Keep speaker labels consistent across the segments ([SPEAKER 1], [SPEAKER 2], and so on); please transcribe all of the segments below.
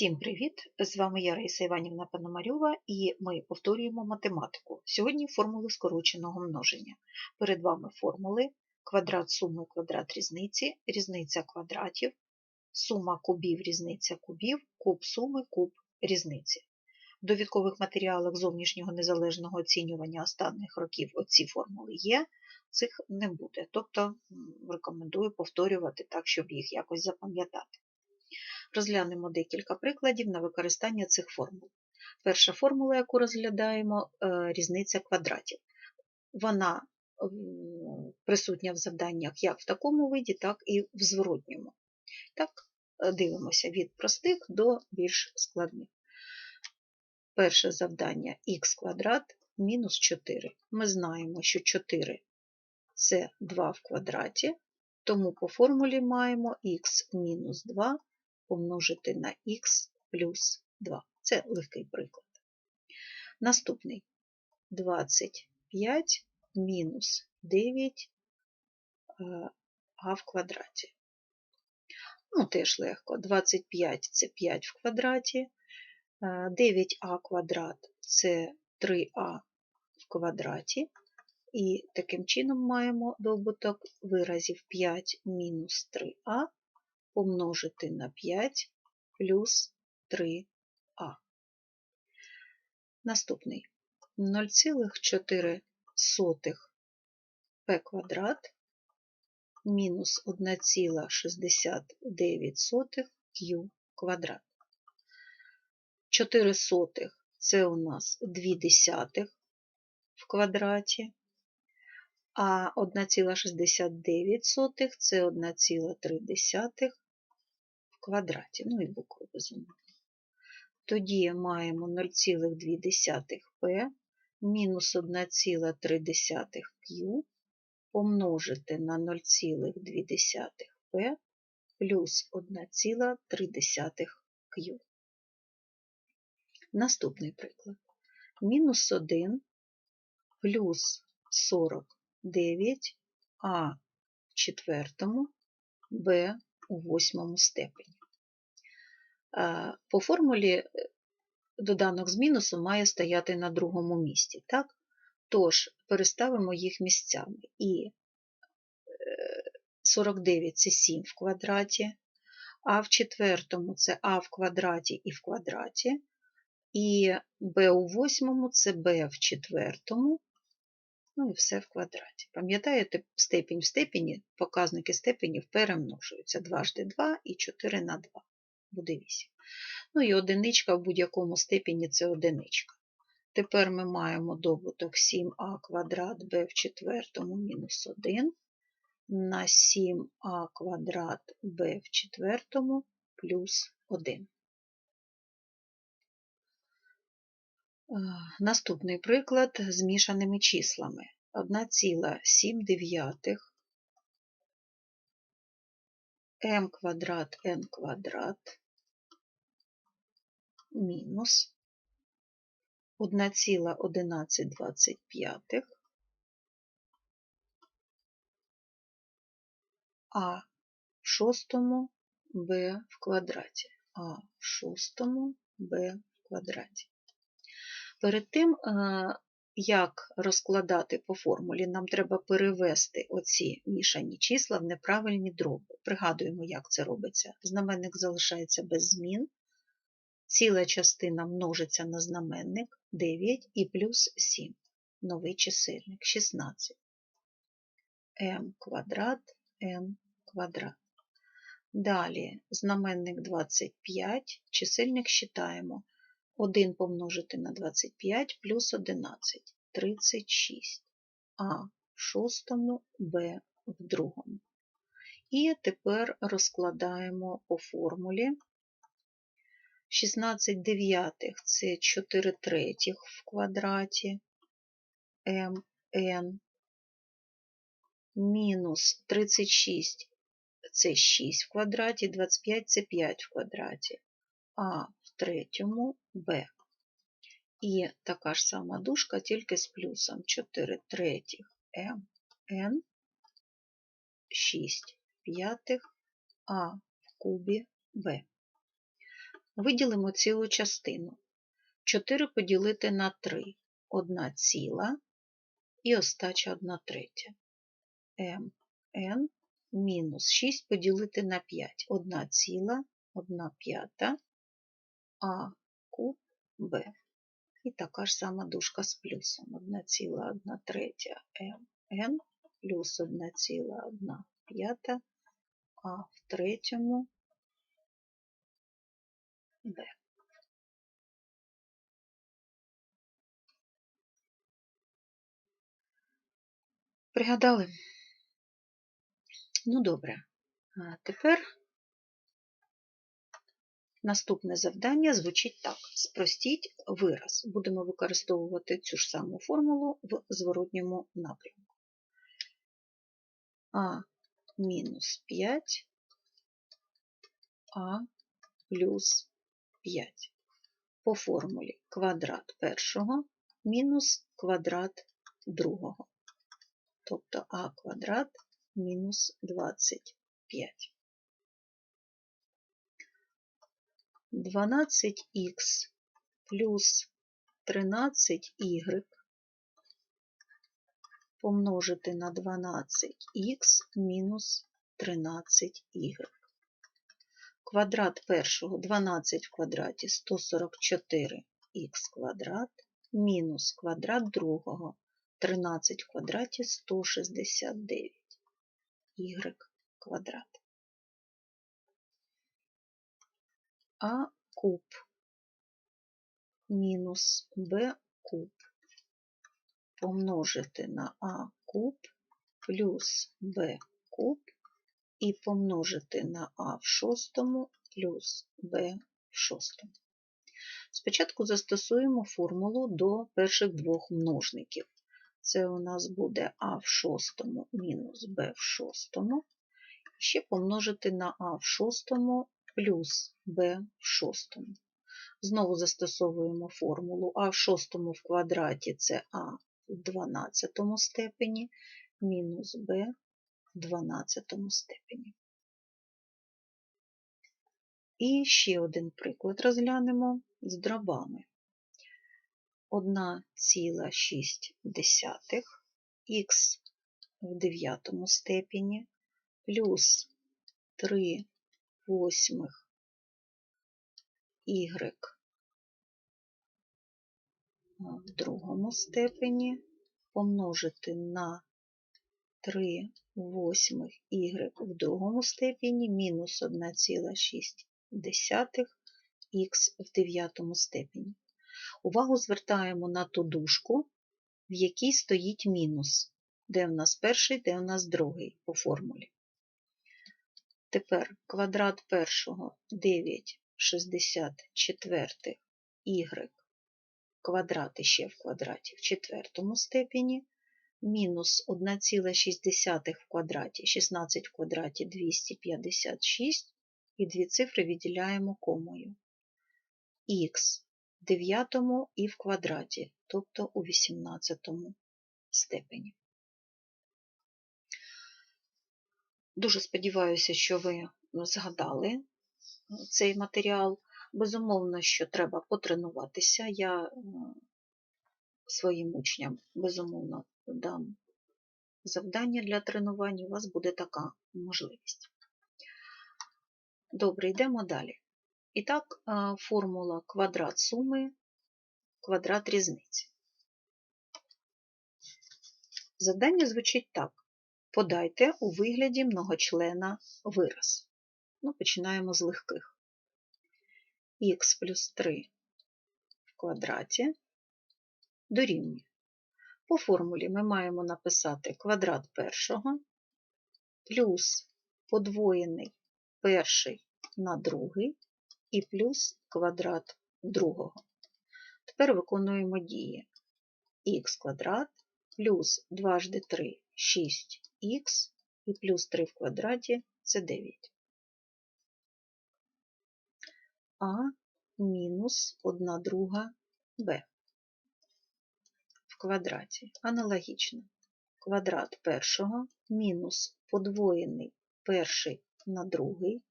[SPEAKER 1] Всім привіт! З вами я Раїса Іванівна Пономарьова і ми повторюємо математику. Сьогодні формули скороченого множення. Перед вами формули квадрат суми квадрат різниці, різниця квадратів, сума кубів, різниця кубів, куб суми, куб різниці. В довідкових матеріалах зовнішнього незалежного оцінювання останніх років оці формули є, цих не буде. Тобто рекомендую повторювати так, щоб їх якось запам'ятати. Розглянемо декілька прикладів на використання цих формул. Перша формула, яку розглядаємо, різниця квадратів. Вона присутня в завданнях як в такому виді, так і в зворотньому. Так, дивимося від простих до більш складних. Перше завдання х квадрат мінус 4. Ми знаємо, що 4 це 2 в квадраті, тому по формулі маємо х мінус 2 помножити на х плюс 2. Це легкий приклад. Наступний 25 мінус 9 а в квадраті. Ну, теж легко. 25 це 5 в квадраті, 9а квадрат це 3а в квадраті. І таким чином маємо добуток виразів 5 мінус 3а помножити на 5 плюс 3а. Наступний 0,4 p квадрат мінус 1,69 q квадрат. 4 сотих це у нас 2 десятих в квадраті, а 1,69 це 1,3 в квадраті, ну і букви безумовно. Тоді маємо 0,2p мінус 1,3q помножити на 0,2p плюс 1,3q. Наступний приклад. Мінус 1 плюс 49 а в четвертому, Б у восьмому степені. По формулі доданок з мінусом має стояти на другому місці. так? Тож, переставимо їх місцями. І 49 це 7 в квадраті, а в четвертому це а в квадраті і в квадраті, і b у восьмому це b в четвертому, ну і все в квадраті. Пам'ятаєте, степінь в степені, показники степенів перемножуються. 2 жди 2 і 4 на 2 буде 8. Ну і одиничка в будь-якому степені це одиничка. Тепер ми маємо добуток 7а квадрат b в четвертому мінус 1 на 7а квадрат b в четвертому плюс 1. Наступний приклад з мішаними числами. 1,7 м квадрат n квадрат. Мінус. 1,1125 а в шостому b в квадраті, а в шостому b в квадраті. Перед тим, е, як розкладати по формулі, нам треба перевести оці мішані числа в неправильні дроби. Пригадуємо, як це робиться. Знаменник залишається без змін. Ціла частина множиться на знаменник 9 і плюс 7. Новий чисельник 16. m квадрат, n квадрат. Далі знаменник 25, чисельник считаємо. 1 помножити на 25 плюс 11 36, а в шостому Б в другому. І тепер розкладаємо по формулі. 16 дев'ятих це 4 третіх в квадраті mn мінус 36 це 6 в квадраті, 25 це 5 в квадраті, а третьому b. І така ж сама дужка, тільки з плюсом 4 третіх mn, 6 п'ятих а в кубі b. виділимо цілу частину. 4 поділити на 3 – 1 ціла і остача 1 третя. mn мінус 6 поділити на 5 – 1 ціла, 1 п'ята, а куб b. І така ж сама дужка з плюсом. 1 ціла 1 третя mn плюс 1 ціла 1 п'ята, а в третьому b. Пригадали? Ну, добре. А тепер наступне завдання звучить так. Спростіть вираз. Будемо використовувати цю ж саму формулу в зворотньому напрямку. А мінус 5, а плюс 5. По формулі квадрат першого мінус квадрат другого тобто а квадрат мінус 25. 12х плюс 13y помножити на 12х мінус 13y. Квадрат першого 12 в квадраті 144х квадрат мінус квадрат другого 13 в квадраті 169 y квадрат. А куб мінус Б куб помножити на А куб плюс Б куб і помножити на А в шостому плюс Б в шостому. Спочатку застосуємо формулу до перших двох множників. Це у нас буде А в шостому мінус Б в шостому. Ще помножити на А в шостому плюс Б в шостому. Знову застосовуємо формулу А в шостому в квадраті це А в 12 степені мінус Б в 12 степені. І ще один приклад розглянемо з дробами. 1,6 х в дев'ятому степені плюс 3 восьмих y в другому степені помножити на 3 восьмих y в другому степені мінус 1,6 х в дев'ятому степені. Увагу звертаємо на ту дужку, в якій стоїть мінус, де в нас перший, де в нас другий по формулі. Тепер квадрат першого 9,64 y квадрат ще в квадраті в четвертому степені, мінус 1,6 в квадраті, 16 в квадраті 256, і дві цифри відділяємо комою. Х в дев'ятому і в квадраті, тобто у 18 степені. Дуже сподіваюся, що ви згадали цей матеріал. Безумовно, що треба потренуватися. Я своїм учням, безумовно, дам завдання для тренування, у вас буде така можливість. Добре, йдемо далі. І так, формула квадрат суми, квадрат різниці. Завдання звучить так. Подайте у вигляді многочлена вираз. Ну, Починаємо з легких. х плюс 3 в квадраті дорівнює. По формулі ми маємо написати квадрат першого плюс подвоєний перший на другий і плюс квадрат другого. Тепер виконуємо дії х квадрат плюс 2 жди 3 6х і плюс 3 в квадраті це 9. А мінус 1 друга b в квадраті. Аналогічно. Квадрат першого мінус подвоєний перший на другий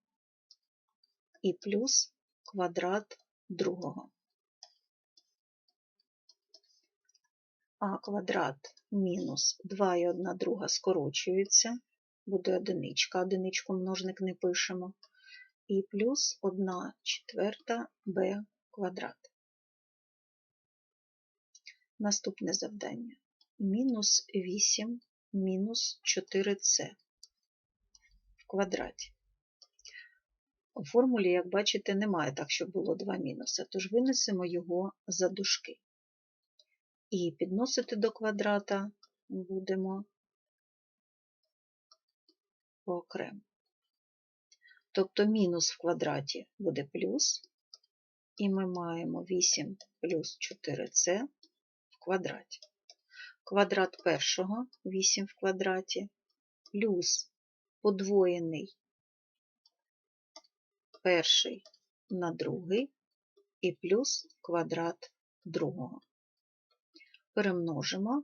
[SPEAKER 1] і плюс квадрат другого. А квадрат мінус 2 і 1 друга скорочується, буде одиничка, одиничку множник не пишемо, і плюс 1 четверта b квадрат. Наступне завдання. Мінус 8 мінус 4c в квадраті. У формулі, як бачите, немає так, щоб було два мінуси, тож винесемо його за дужки. І підносити до квадрата будемо окремо. Тобто мінус в квадраті буде плюс, і ми маємо 8 плюс 4c в квадраті. Квадрат першого 8 в квадраті, плюс подвоєний перший на другий і плюс квадрат другого. Перемножимо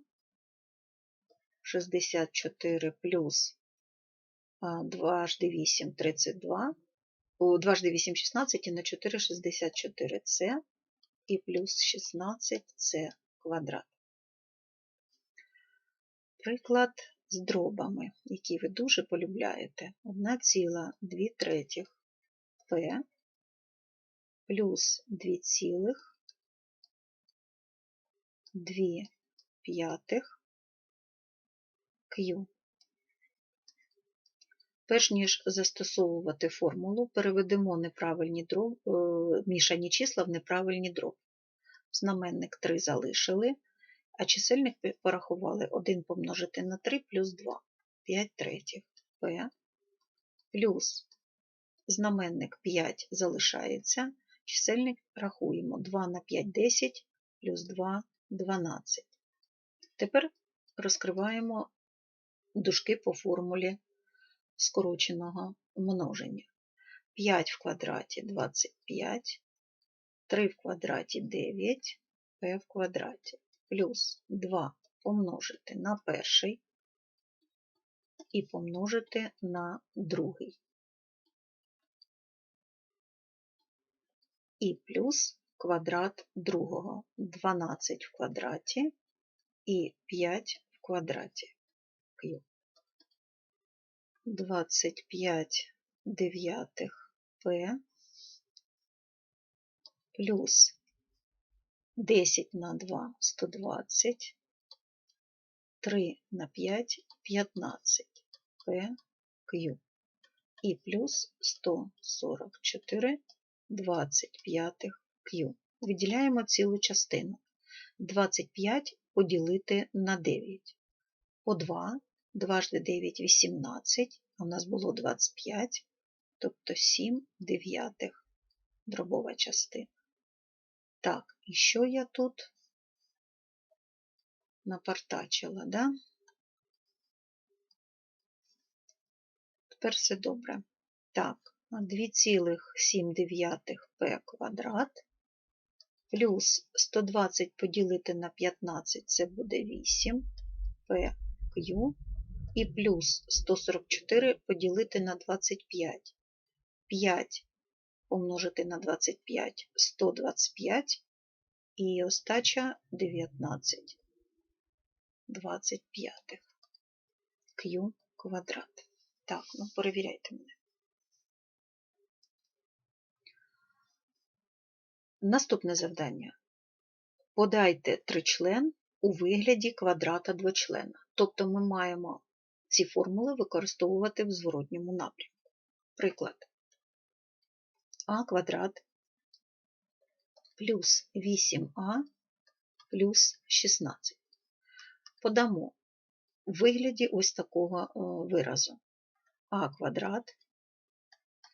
[SPEAKER 1] 64 плюс 2 жди 8 32, 2 жди 8 16 і на 4 64 це і плюс 16 це квадрат. Приклад з дробами, які ви дуже полюбляєте. 1,2 третіх P плюс 2 цілих 2 п'ятих. Q. Перш ніж застосовувати формулу, переведемо неправильні дроб, е, мішані числа в неправильні дроби. Знаменник 3 залишили, а чисельник порахували. 1 помножити на 3 плюс 2, 5 третіх. P плюс знаменник 5 залишається, чисельник рахуємо. 2 на 5 10 плюс 2 12. Тепер розкриваємо дужки по формулі скороченого множення. 5 в квадраті 25, 3 в квадраті 9, p в квадраті, плюс 2 помножити на перший і помножити на другий. І плюс квадрат другого. 12 в квадраті і 5 в квадраті. Q. 25 дев'ятих P плюс 10 на 2 120, 3 на 5 15 P Q і плюс 144 25 Q. Виділяємо цілу частину. 25 поділити на 9. По 2 2 жди 9 18, а у нас було 25, тобто 7 дев'ятих дробова частина. Так, і що я тут напартачила, да? Тепер все добре. Так, 2,7 p квадрат плюс 120 поділити на 15 це буде 8 pq і плюс 144 поділити на 25. 5 помножити на 25 125 і остача 19 25 q квадрат. Так, ну перевіряйте мене. Наступне завдання. Подайте тричлен у вигляді квадрата двочлена. Тобто ми маємо ці формули використовувати в зворотньому напрямку. Приклад. А квадрат плюс 8а плюс 16. Подамо в вигляді ось такого е, виразу. А квадрат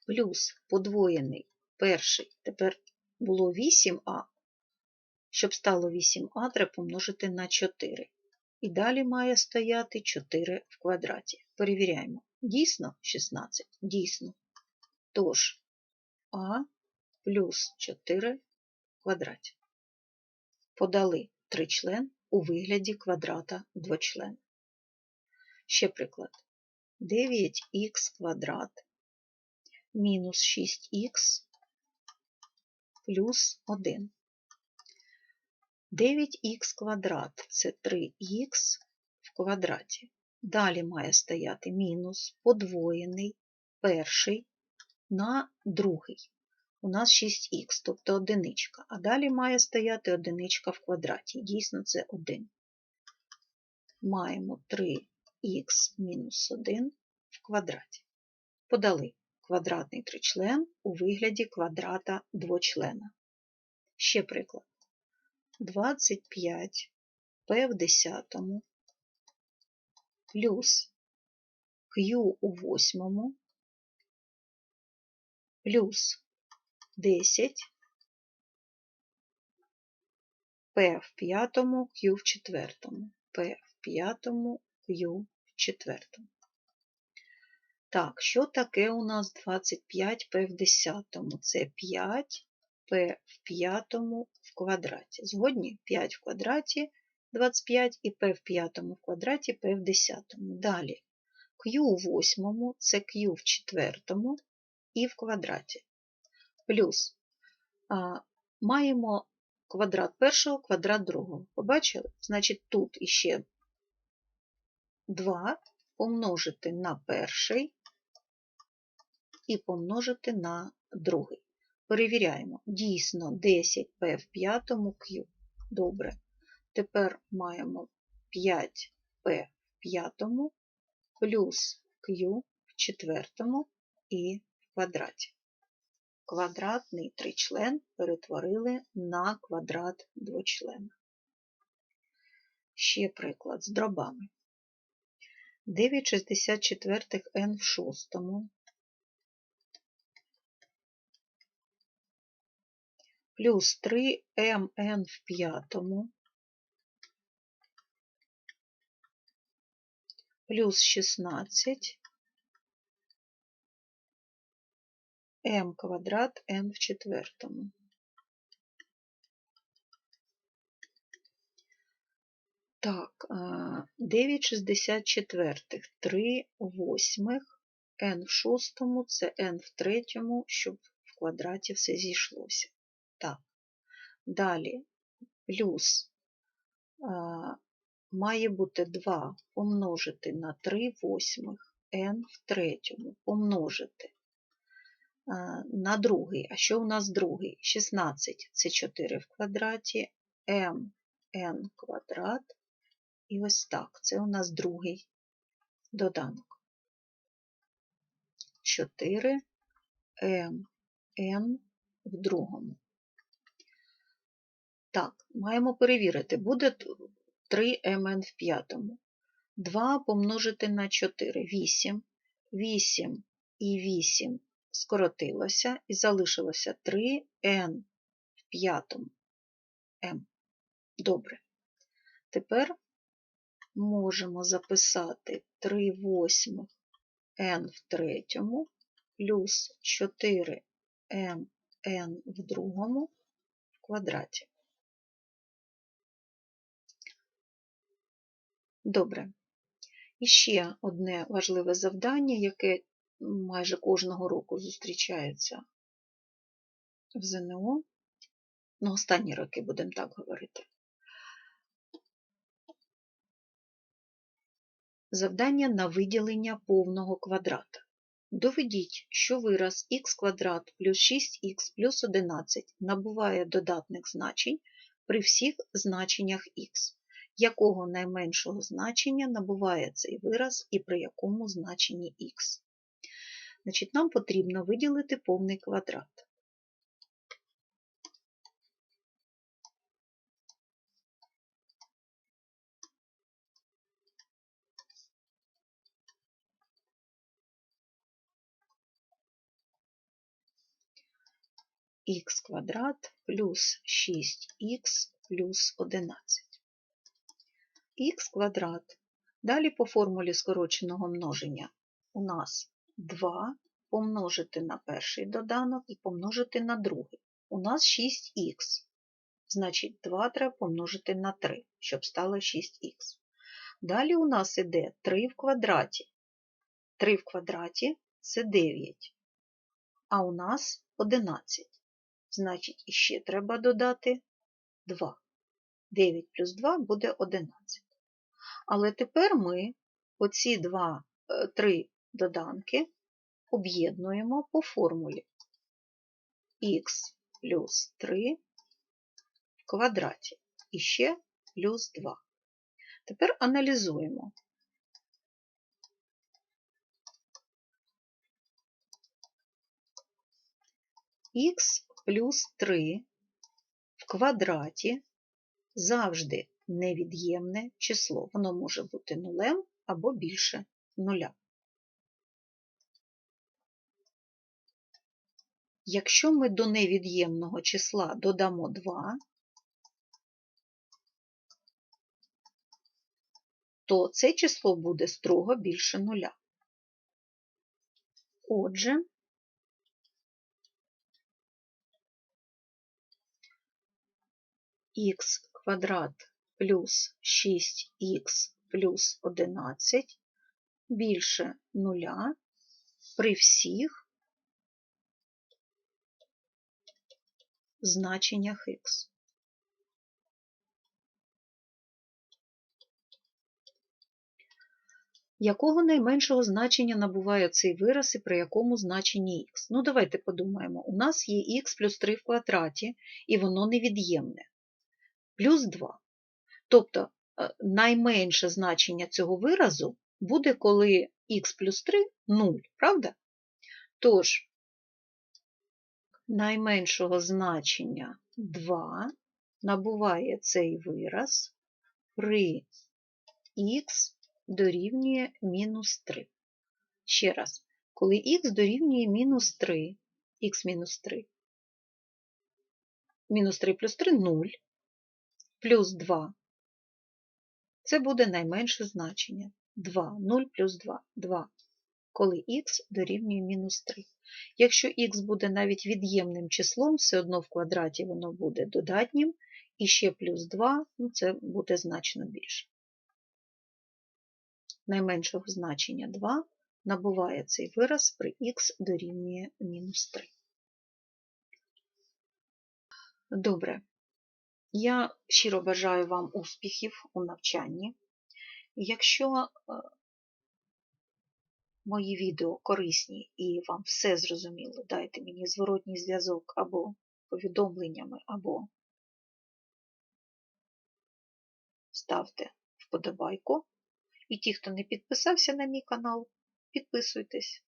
[SPEAKER 1] плюс подвоєний перший, тепер було 8а. Щоб стало 8а, треба помножити на 4. І далі має стояти 4 в квадраті. Перевіряємо. Дійсно 16? Дійсно. Тож а плюс 4 в квадраті. Подали тричлен у вигляді квадрата двочлен. Ще приклад. 9х квадрат мінус 6х плюс 1. 9х квадрат це 3х в квадраті. Далі має стояти мінус подвоєний перший на другий. У нас 6х, тобто одиничка. А далі має стояти одиничка в квадраті. Дійсно, це 1. Маємо 3х мінус 1 в квадраті. Подали квадратний тричлен у вигляді квадрата двочлена. Ще приклад. 25 p в десятому плюс q у восьмому плюс 10 p в п'ятому, q в четвертому, p в п'ятому, q в четвертому. Так, що таке у нас 25p в десятому? Це 5 p в п'ятому в квадраті. Згодні 5 в квадраті 25 і p в п'ятому в квадраті p в десятому. Далі q у восьмому це q в четвертому і в квадраті. Плюс а, маємо квадрат першого, квадрат другого. Побачили? Значить, тут іще 2 помножити на перший і помножити на другий. Перевіряємо. Дійсно, 10p в п'ятому Q. Добре. Тепер маємо 5p в п'ятому плюс Q в четвертому і в квадраті. Квадратний тричлен перетворили на квадрат двочлена. Ще приклад з дробами. 9,64 n в шостому плюс 3mn в п'ятому плюс 16 m квадрат n в четвертому. Так, 9,64, 3 восьмих, n в шостому, це n в третьому, щоб в квадраті все зійшлося. Так, далі плюс а, має бути 2 помножити на 3 восьмих, n в третьому, помножити а, на другий. А що у нас другий? 16 це 4 в квадраті, m n квадрат. І ось так. Це у нас другий доданок. 4 m n в другому. Так, маємо перевірити, буде 3mn в п'ятому. 2 помножити на 4 8. 8 і 8 скоротилося і залишилося 3n в п'ятому m. Добре. Тепер можемо записати 3 восьмих n в третьому плюс 4 mn в другому в квадраті. Добре. І ще одне важливе завдання, яке майже кожного року зустрічається в ЗНО. Ну, останні роки будемо так говорити. Завдання на виділення повного квадрата. Доведіть, що вираз х квадрат плюс 6х плюс 11 набуває додатних значень при всіх значеннях х якого найменшого значення набуває цей вираз і при якому значенні х. Значить, Нам потрібно виділити повний квадрат. х квадрат плюс 6х плюс 11 х квадрат. Далі по формулі скороченого множення у нас 2 помножити на перший доданок і помножити на другий. У нас 6х. Значить, 2 треба помножити на 3, щоб стало 6х. Далі у нас іде 3 в квадраті. 3 в квадраті це 9, а у нас 11. Значить, іще треба додати 2. 9 плюс 2 буде 11. Але тепер ми оці два, е, три доданки об'єднуємо по формулі х плюс 3 в квадраті і ще плюс 2. Тепер аналізуємо. х плюс 3 в квадраті завжди невід'ємне число. Воно може бути нулем або більше нуля. Якщо ми до невід'ємного числа додамо 2, то це число буде строго більше нуля. Отже, х квадрат плюс 6х плюс 11 більше нуля при всіх значеннях х. Якого найменшого значення набуває цей вираз і при якому значенні х? Ну, давайте подумаємо. У нас є х плюс 3 в квадраті, і воно невід'ємне. Плюс 2. Тобто е, найменше значення цього виразу буде, коли х плюс 3 0, правда? Тож, найменшого значення 2 набуває цей вираз при х дорівнює мінус 3. Ще раз, коли х дорівнює мінус 3, х мінус 3, мінус 3 плюс 3 0, плюс 2, це буде найменше значення. 2, 0 плюс 2, 2, коли х дорівнює мінус 3. Якщо х буде навіть від'ємним числом, все одно в квадраті воно буде додатнім, і ще плюс 2, ну це буде значно більше. Найменшого значення 2 набуває цей вираз при х дорівнює мінус 3. Добре. Я щиро бажаю вам успіхів у навчанні. Якщо е, мої відео корисні і вам все зрозуміло, дайте мені зворотній зв'язок або повідомленнями, або ставте вподобайку. І ті, хто не підписався на мій канал, підписуйтесь.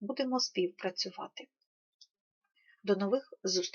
[SPEAKER 1] Будемо співпрацювати. До нових зустрічей!